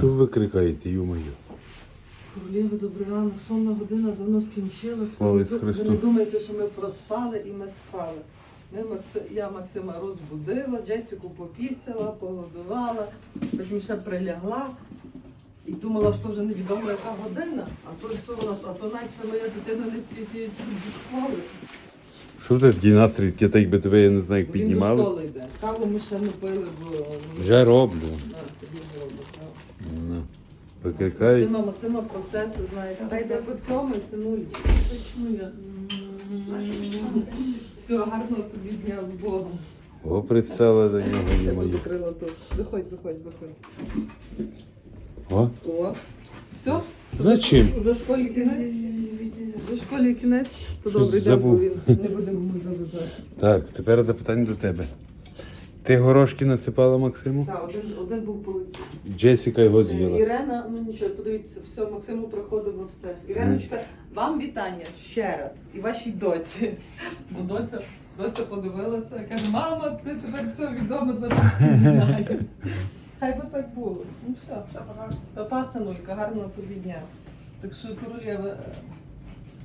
Що ви крикаєте, ю-моє? Королєви, добрий ранок, сонна година давно скінчилася. Слава Ви Христу. Не думаєте, що ми проспали і ми спали. Ми Макси... Я Максима розбудила, Джесіку попісила, погодувала, потім ще прилягла. І думала, що вже невідомо яка година, а то все вона, а то навіть моя дитина не спізнюється до школи. Що ти такий настрій, таке, так би тебе, я не знаю, як Він до піднімали? школи йде. Каву ми ще не пили, бо Вже роблю. На, це дуже робить, так. Ну. Викрикають. Максима, процеси знає. Та йде по цьому, синулечки. Точно я. Все, гарного тобі дня з Богом. О, пристала до нього, Я ю-моє. закрила тут. Виходь, виходь, виходь. О, О. Все? Зачем? Уже в школі кінець? Вже в школі кінець? То Щось добре, дякую. Він не будемо ми заважати. Так, тепер запитання до тебе. Ти горошки насипала Максиму? Так, один, один був полетів. Джесіка його з'їла. Ірена, ну нічого, подивіться, все, Максиму проходило все. Іреночка, вам вітання ще раз і вашій доці. Бо доця, доця подивилася, каже, мама, ти тепер все відомо, тебе всі знають. Хай би так було. Ну все, папа, синулька, гарного тобі дня. Так що, королєва,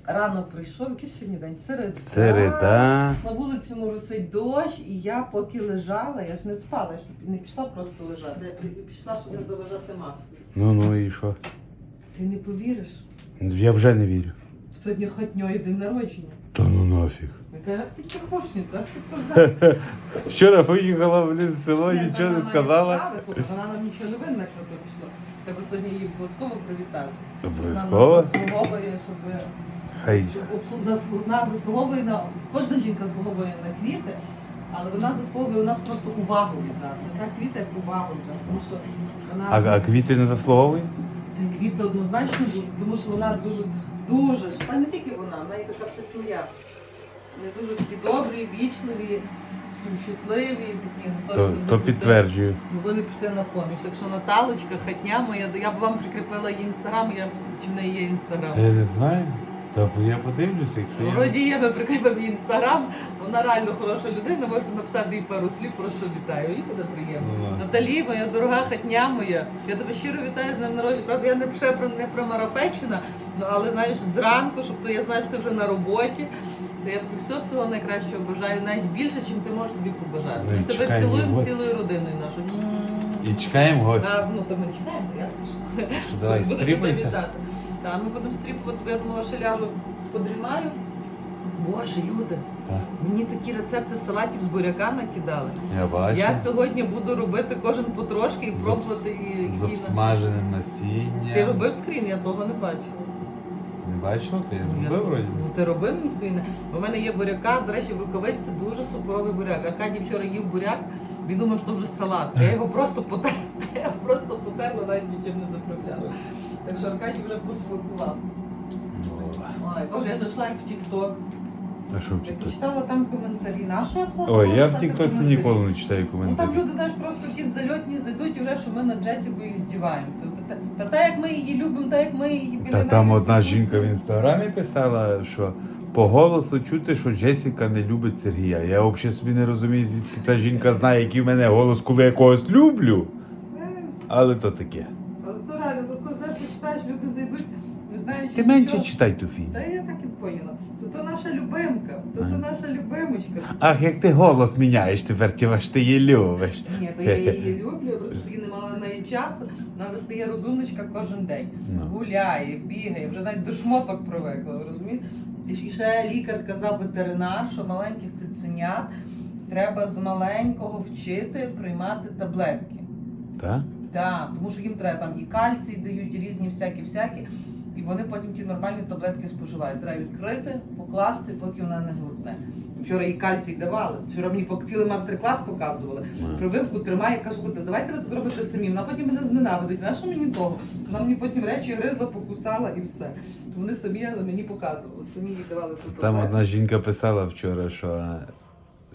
ранок прийшов, який сьогодні день? Середа. Середа. На вулиці моросить дощ, і я поки лежала, я ж не спала, я ж не пішла просто лежати. Я пішла, щоб не заважати Максу. Ну ну і що? Ти не повіриш? Я вже не вірю. Сьогодні хотньої день народження. Та ну нафіг. Я кажу, ах ти чехошниця, ах ти коза. Вчора поїхала блін, в село, Ні, нічого вона не має сказала. справи, слухай, Вона нам нічого не винна, коли то пішло. Треба сьогодні її обов'язково привітати. Вона Обов'язково. нас заслуговує, щоб... Хай. щоб обслу- зас- Вона заслуговує на... Кожна жінка заслуговує на квіти, але вона заслуговує у нас просто увагу від нас. Не так квіти, як увагу від нас. Тому що вона... А, а квіти не заслуговує? Квіти однозначно будуть, тому що вона дуже, дуже, ж- та не тільки вона, в неї така вся сім'я. Вони дуже такі добрі, вічливі, співчутливі, такі готові То, то підтверджую. Готові піти на поміч. Якщо Наталочка, хатня моя, я б вам прикріпила її інстаграм, я чи в неї є інстаграм. Я не знаю. Та я подивлюся, якщо я... Вроді є, ми прикріпимо її інстаграм, вона реально хороша людина, можете написати їй пару слів, просто вітаю. Їй буде приємно. Ну. Наталі, моя дорога хатня моя, я тебе щиро вітаю з днем народження. Правда, я не ще про не про марафетчина, ну але знаєш, зранку, щоб то я знаю, що ти вже на роботі. То я тобі всього всього найкращого бажаю, навіть більше, чим ти можеш собі побажати. Ну, і тебе цілуємо от. цілою родиною нашою. І чекаємо гостя. Так, ну то ми чекаємо, ясно ж. Давай, Будемо стріпайся. вітати. Так, ми будемо стріпувати, бо я думала, що ляжу подрімаю. Боже, люди, Так. мені такі рецепти салатів з буряка накидали. Я бачу. Я сьогодні буду робити кожен потрошки і З пробувати і. З і- обсмаженим насінням. Ти робив скрін, я того не бачила. Не бачила? Ти я зробив то- вроді? Ну ти робив мій скрін? У мене є буряка, до речі, в рукавиці дуже суперовий буряк. Аркадій вчора їв буряк, він думав, що вже салат. Я його просто потерла, я його просто потерла, навіть нічим не заправляла. Так що Аркадій вже посмакував. Ой, Боже, я дійшла як в Тік-Ток. А що в Я TikTok? почитала там коментарі. Нащо я Ой, я в Тіктоці ніколи не читаю Ну там коментарі. люди, знаєш, просто якісь зальотні зайдуть і вже, що ми над Джесікою здіваємося. Та, та, та, та як ми її любимо, та як ми її Та неї там одна жінка в інстаграмі писала, що по голосу чути, що Джесіка не любить Сергія. Я взагалі собі не розумію, звідки та жінка знає, який в мене голос, коли я когось люблю. Але то таке. Але то реально, тут коли знаєш, почитаєш, люди зайдуть, не знаючи Ти менше читай ту фільм. Та я так і поняла. То то наша любимка, то то наша любимочка. Ах, як ти голос міняєш тепер, ти ж ти її любиш. Ні, то я її люблю, я просто тоді не мала на неї часу. Вона вже стає розумничка кожен день. Ну. Гуляє, бігає, вже навіть до шмоток привикла, ви розумієте? І І ще лікар казав ветеринар, що маленьких цуценят треба з маленького вчити приймати таблетки. Так? Так, тому що їм треба там і кальцій дають, і різні всякі-всякі. Вони потім ті нормальні таблетки споживають. Треба відкрити, покласти, поки вона не глотне. Вчора їй кальцій давали. Вчора мені цілий мастер-клас показували. Прививку тримає, кажу, давайте ви це зробите самі. Вона потім мене зненавидить. На що мені того? Вона мені потім речі гризла, покусала і все. То вони самі мені показували. Самі їй давали ту Там одна жінка писала вчора, що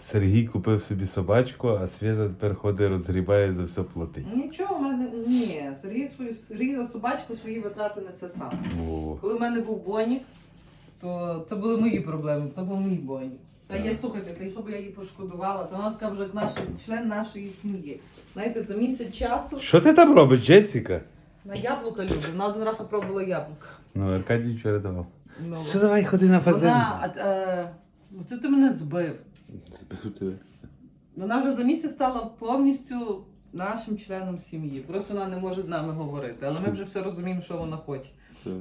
Сергій купив собі собачку, а Свята тепер ходить, розгрібає за все платить. Нічого в мене ні. Сергій свою Сергій за собачку свої витрати несе сам. О, Коли в мене був Бонік, то це були мої проблеми, то був мій Бонік. Та я слухайте, та й що б я її пошкодувала, то вона така вже як наш член нашої сім'ї. Знаєте, то місяць часу. Що ти там робиш, Джесіка? На яблука любить. Вона один раз попробувала яблука. Ну, Аркадій вчора давав. Ну, Все, давай ходи на фазенду. Вона, а, е, ну, це ти мене збив. Збив тебе. Вона вже за місяць стала повністю нашим членом сім'ї. Просто вона не може з нами говорити. Але ми вже все розуміємо, що вона хоче.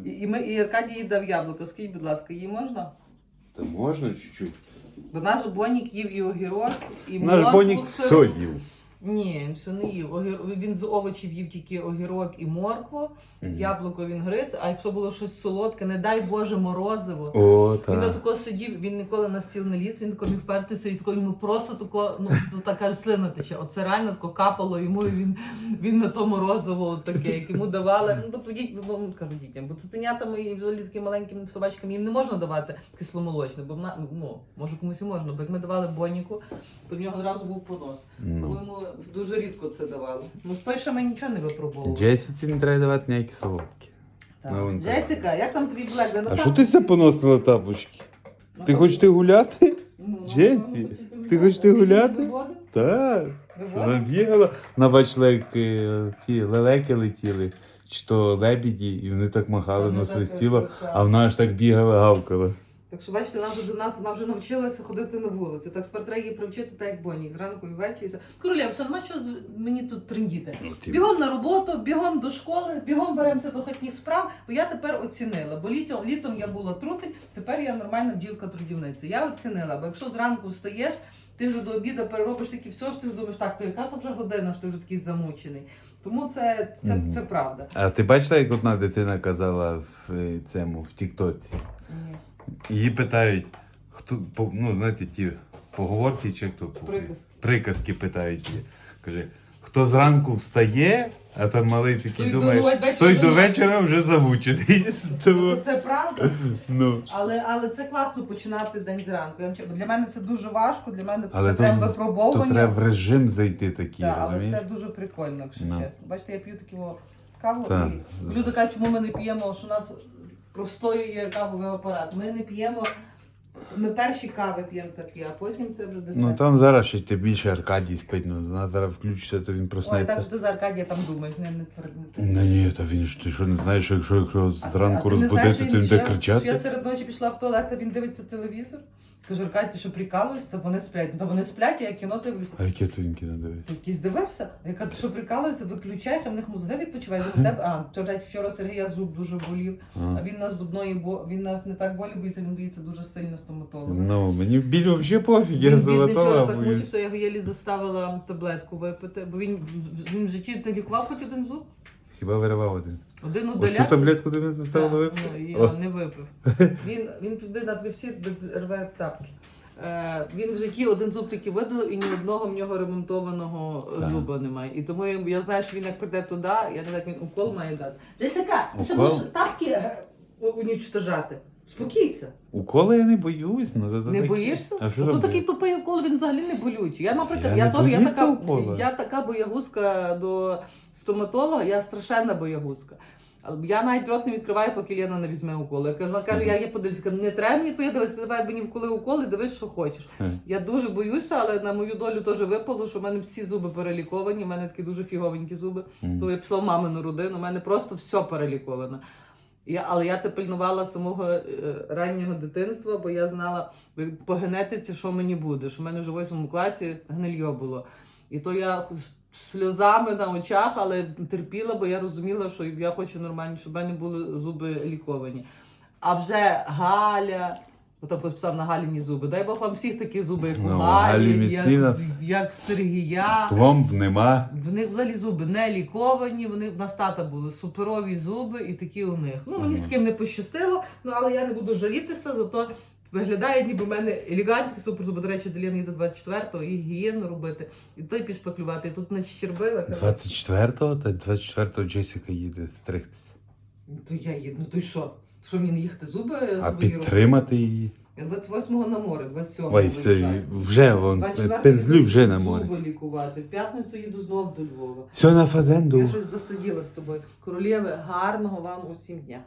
І, і, ми, і Аркадій їй дав яблуко. Скажіть, будь ласка, їй можна? Та можна чуть-чуть. Бо наш Бонік їв і огірок, і Наш Бонік сиру. все їв. Ні, він ще не їв. Огір... Він з овочів їв тільки огірок і моркву, Мгм. яблуко він гриз, а якщо було щось солодке, не дай Боже, морозиво. О, Він так. тако сидів, він ніколи на стіл не ліз, він тако міг впертися і тако йому просто тако, ну, ну так кажуть, слина тече. Оце реально тако капало йому, і він, він на то морозиво от таке, як йому давали. Ну, тобто діть, ну, кажу дітям, бо цуценятам і взагалі таким маленьким собачкам їм не можна давати кисломолочне, бо вона, ну, може комусь і можна, бо як ми давали Боніку, то в нього одразу був понос. Тому Ну. йому дуже рідко це давали. Ну, з той, що ми нічого не випробовували. Джесіці не треба давати ніякі солодкі. Так. Ну, вон. Джесіка, як там твій блек? Ви А що ти все поносила тапочки? На Ти хочеш ти гуляти? Ну, ну, Джесі, ну, ну, ти хочеш ти гуляти? Так. Виводив? Забігала. На бачила, як е, ті лелеки летіли, чи то лебіді, і вони так махали, так свистіло, а вона аж так бігала, гавкала. Так що бачите, вона вже до нас вона вже навчилася ходити на вулиці. Так тепер треба її привчити так, як Бонні, зранку і ввечері. і все. Королева, все, нема чого з- мені тут трендіти. Бігом на роботу, бігом до школи, бігом беремося до хатніх справ, бо я тепер оцінила. Бо літом, літом я була трутень, тепер я нормальна бджілка-трудівниця. Я оцінила, бо якщо зранку встаєш, ти вже до обіду переробиш тільки все, що ти ж думаєш, так, то яка то вже година, що ти вже такий замучений. Тому це, це, Мгм. це правда. А ти бачила, як одна дитина казала в е, цьому, в Тіктоці? Її питають, хто, по- ну, знаєте, ті поговорки чи хто? Приказки. Приказки питають її. Каже, хто зранку встає, а там малий такий Той думає, той до вечора вже замучений. Тому, Тобто це правда. ну, Але, але це класно починати день зранку. Я для мене це дуже важко, для мене Але це то випробовування. треба в режим зайти такий, Так, але це дуже прикольно, якщо Ну. чесно. Бачите, я п'ю таку каву Так. і люди кажуть, чому ми не п'ємо, що у нас простоює кавовий апарат. Ми не п'ємо. Ми перші кави п'ємо такі, а потім це вже десерт. Ну там зараз ще ти більше Аркадій спить, ну вона зараз включиться, то він Ой, проснеться. так що ти за Аркадія там думаєш, не, не, не, Ну ні, та він ж ти що не знаєш, що якщо, якщо зранку розбудити, то він буде кричати. Я серед ночі пішла в туалет, а він дивиться телевізор. Кажу, Аркадій, ти що прикалуєшся? Вони сплять. Та вони сплять, а я кіно дивлюся. А яке він кіно дивиться? Якийсь дивився? Я кажу, ти що прикалуєшся, виключай, хай в них мозги відпочивають. У тебе, а, вчора, вчора Сергія зуб дуже болів, а А. він нас зубної, бо він нас не так болі боїться, він боїться дуже сильно стоматолога. Ну, мені в біль взагалі пофіг, я вчора так мучився, я його єлі заставила таблетку випити, бо він, він в житті не лікував хоч один зуб. Хіба виривав один? Один Ось цю удаляв. таблетку ти не заставила Так, випити? ну, я О. не випив. Він, він туди на три всі рве тапки. Е, він в житті один зуб тільки видалив і ні одного в нього ремонтованого Так. зуба немає. І тому я, я знаю, що він як прийде туди, я не знаю, як він укол має дати. Джесіка, ти ще Укол? будеш тапки е, унічтожати. Спокійся. Уколи я не боюсь, ну це Не таке. боїшся? А що Ну, там то такий тупий укол, він взагалі не болючий. Я, наприклад, Я я, не теж я боюсь така, укола. я така боягузка до стоматолога, я страшенна боягузка. Але Я навіть рот не відкриваю, поки Лена не візьме укол. Я кажу, вона каже, я є подивлюся, не треба мені твоє дивитися, давай мені вколи уколи, дивись, що хочеш. Е. Я дуже боюся, але на мою долю теж випало, що в мене всі зуби переліковані, в мене такі дуже фіговенькі зуби. То я пішла в мамину родину, у мене просто все переліковано. Я, але я це пильнувала з самого е, раннього дитинства, бо я знала по генетиці, що мені буде. Що в мене вже в восьмому класі гнильо було. І то я сльозами на очах, але терпіла, бо я розуміла, що я хочу нормально, щоб в мене були зуби ліковані. А вже Галя. Бо там хтось писав на Галіні зуби. Дай Бог вам всіх такі зуби, як у Ну, Галі, Галі як, як в Сергія. Пломб нема. В них взагалі зуби не ліковані, вони в нас тата були суперові зуби і такі у них. Ну мені з ким не пощастило, ну але я не буду жалітися, зато виглядає, ніби в мене елегантські суперзуби. До речі, Деліна їде 24-го і гігієну робити, і той пішпаклювати. І тут не щербила. 24-го, та 24-го Джесіка їде стригтися. То я їду. Ну то й що? Що мені їхати зуби А свої робити? підтримати її. Я 28-го на море, 27-го. Ой, все, виїжджаю. вже вон, 24-го пензлю вже на море. Зуби лікувати. В п'ятницю їду знов до Львова. Все на Я фазенду. щось засиділа з тобою. Королєви, гарного вам усім дня.